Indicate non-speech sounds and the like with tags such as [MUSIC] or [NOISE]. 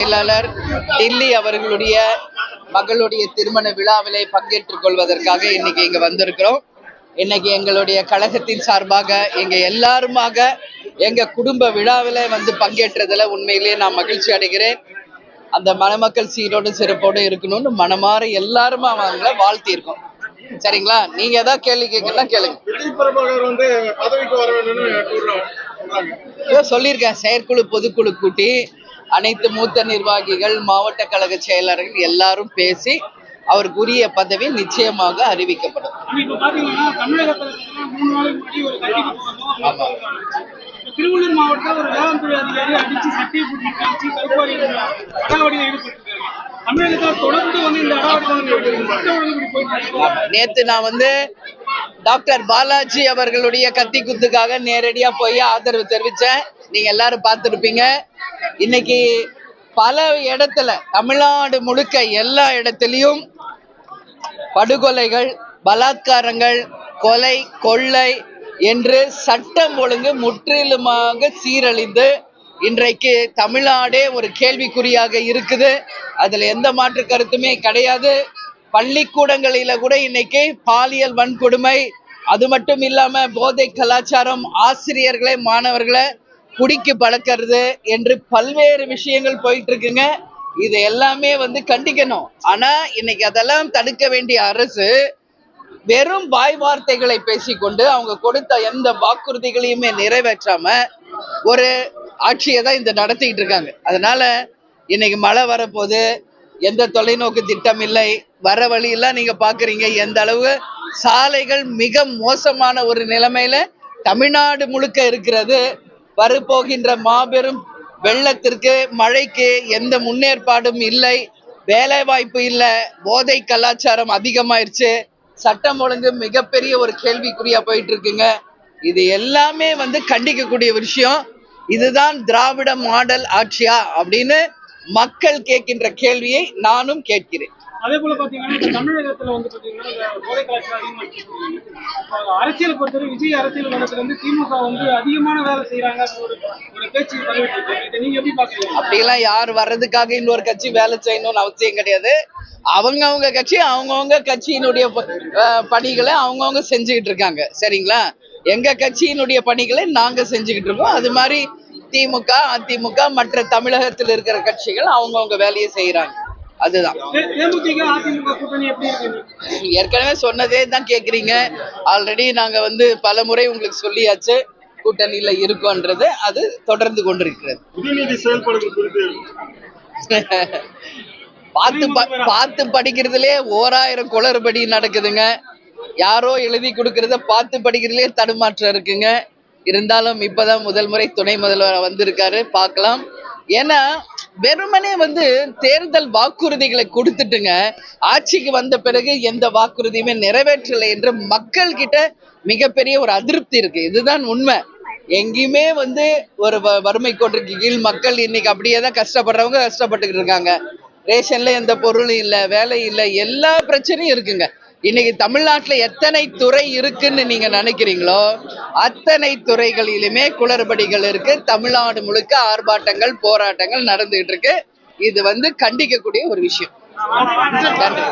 செயலாளர் டில்லி அவர்களுடைய மகளுடைய திருமண விழாவிலே பங்கேற்றுக் கொள்வதற்காக இன்னைக்கு இங்க வந்திருக்கிறோம். இன்னைக்கு எங்களுடைய கழகத்தின் சார்பாக எங்க எல்லாருமாக எங்க குடும்ப விழாவில வந்து பங்கேற்றதுல உண்மையிலேயே நான் மகிழ்ச்சி அடைகிறேன். அந்த மணமக்கள் சீரோடு சிறப்போடு இருக்கணும்னு மனமாற எல்லாருமே அவங்கள வாழ்த்தியிருக்கோம். சரிங்களா? நீங்க ஏதாவது கேள்வி கேட்கலாம் கேளுங்க. சொல்லியிருக்கேன். செயற்குழு பொதுக்குழு கூட்டி அனைத்து மூத்த நிர்வாகிகள் மாவட்ட கழக செயலாளர்கள் எல்லாரும் பேசி அவருக்கு உரிய பதவி நிச்சயமாக அறிவிக்கப்படும். திருவள்ளூர் மாவட்டத்தில் ஒரு வேளாண்துறை அதிகாரி அடிச்சு சட்டையை பிடிச்சி கழிச்சு கருப்பாடி அடாவடியில் ஈடுபட்டிருக்காங்க தமிழகத்தில் தொடர்ந்து வந்து இந்த அடாவடி நேத்து நான் வந்து டாக்டர் பாலாஜி அவர்களுடைய கத்தி குத்துக்காக நேரடியா போய் ஆதரவு தெரிவிச்சேன். நீங்க எல்லாரும் பார்த்திருப்பீங்க. இன்னைக்கு பல இடத்துல தமிழ்நாடு முழுக்க எல்லா இடத்துலயும் படுகொலைகள் பலாத்காரங்கள் கொலை கொள்ளை என்று சட்டம் ஒழுங்கு முற்றிலுமாக சீரழிந்து இன்றைக்கு தமிழ்நாடே ஒரு கேள்விக்குறியாக இருக்குது. அதுல எந்த மாற்று கருத்துமே கிடையாது. பள்ளிக்கூடங்களில கூட இன்னைக்கு பாலியல் வன்கொடுமை அது மட்டும் இல்லாம போதை கலாச்சாரம் ஆசிரியர்களை மாணவர்களை குடிக்கு பழக்கிறது என்று பல்வேறு விஷயங்கள் போயிட்டு இருக்குங்க இது எல்லாமே வந்து கண்டிக்கணும். ஆனா இன்னைக்கு அதெல்லாம் தடுக்க வேண்டிய அரசு வெறும் வாய் வார்த்தைகளை பேசிக்கொண்டு அவங்க கொடுத்த எந்த வாக்குறுதிகளையுமே நிறைவேற்றாம ஒரு ஆட்சியை தான் இந்த நடத்திக்கிட்டு இருக்காங்க. அதனால இன்னைக்கு மழை வரப்போகுது. எந்த தொலைநோக்கு திட்டம் இல்லை வர வழியெல்லாம் நீங்க பாக்குறீங்க எந்த அளவு சாலைகள் மிக மோசமான ஒரு நிலைமையில தமிழ்நாடு முழுக்க இருக்கிறது. வரப்போகின்ற மாபெரும் வெள்ளத்திற்கு மழைக்கு எந்த முன்னேற்பாடும் இல்லை. வேலை வாய்ப்பு இல்லை. போதை கலாச்சாரம் அதிகமாயிருச்சு. சட்டம் ஒழுங்கு மிகப்பெரிய ஒரு கேள்விக்குறியா போயிட்டு இருக்குங்க இது எல்லாமே வந்து கண்டிக்கக்கூடிய விஷயம். இதுதான் திராவிட மாடல் ஆட்சியா அப்படின்னு மக்கள் கேட்கின்ற கேள்வியை நானும் கேட்கிறேன். அதே போல பாத்தீங்கன்னா தமிழகத்துல வந்து அரசியல் பொறுத்தவரை விஜய் அரசியல் வளத்துல வந்து திமுக வந்து அதிகமான வேலை செய்யறாங்க ஒரு பேச்சு நீங்க எப்படி பாக்குறீங்க? யார் வர்றதுக்காக இன்னொரு கட்சி வேலை செய்யணும்னு அவசியம் கிடையாது. அவங்கவங்க கட்சி அவங்கவங்க கட்சியினுடைய பணிகளை அவங்கவங்க செஞ்சுக்கிட்டு இருக்காங்க. சரிங்களா? எங்க கட்சியினுடைய பணிகளை நாங்க செஞ்சுக்கிட்டு இருக்கோம். அது மாதிரி திமுக அதிமுக மற்ற தமிழகத்தில் இருக்கிற கட்சிகள் அவங்கவங்க வேலையை செய்யறாங்க அதுதான். ஏற்கனவே சொன்னதே தான் கேக்குறீங்க. ஆல்ரெடி நாங்க வந்து பல முறை உங்களுக்கு சொல்லியாச்சு. கூட்டணியில இருக்கோன்றது அது தொடர்ந்து கொண்டிருக்கிறது. [LAUGHS] பார்த்து பார்த்து படிக்கிறதுலே ஓராயிரம் குளறுபடி நடக்குதுங்க. யாரோ எழுதி கொடுக்கறத பார்த்து படிக்கிறதுலே தடுமாற்றம் இருக்குங்க. இருந்தாலும் இப்பதான் முதல் முறை துணை முதல்வர் வந்திருக்காரு. பார்க்கலாம். ஏன்னா வெறுமனே வந்து தேர்தல் வாக்குறுதிகளை கொடுத்துட்டுங்க ஆட்சிக்கு வந்த பிறகு எந்த வாக்குறுதியுமே நிறைவேற்றலை என்று மக்கள் கிட்ட மிகப்பெரிய ஒரு அதிருப்தி இருக்கு. இதுதான் உண்மை. எங்கேயுமே வந்து ஒரு வ- வறுமை கோட்டிற்கு கீழ் மக்கள் இன்னைக்கு அப்படியே தான் கஷ்டப்படுறவங்க கஷ்டப்பட்டுக்கிட்டு இருக்காங்க. ரேஷன்ல எந்த பொருளும் இல்லை வேலை இல்லை எல்லா பிரச்சனையும் இருக்குங்க. இன்னைக்கு தமிழ்நாட்டுல எத்தனை துறை இருக்குன்னு நீங்க நினைக்கிறீங்களோ அத்தனை துறைகளிலுமே குளறுபடிகள் இருக்கு. தமிழ்நாடு முழுக்க ஆர்ப்பாட்டங்கள் போராட்டங்கள் நடந்துகிட்டு இருக்கு. இது வந்து கண்டிக்கக்கூடிய ஒரு விஷயம். நன்றி.